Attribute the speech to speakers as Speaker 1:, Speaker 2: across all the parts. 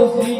Speaker 1: Господи,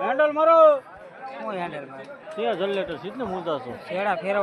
Speaker 1: handle મારો
Speaker 2: હું handle મારું?
Speaker 1: સિયા જનરેટર સીધ ને મુદ્દા છો
Speaker 2: છેડા ફેરવ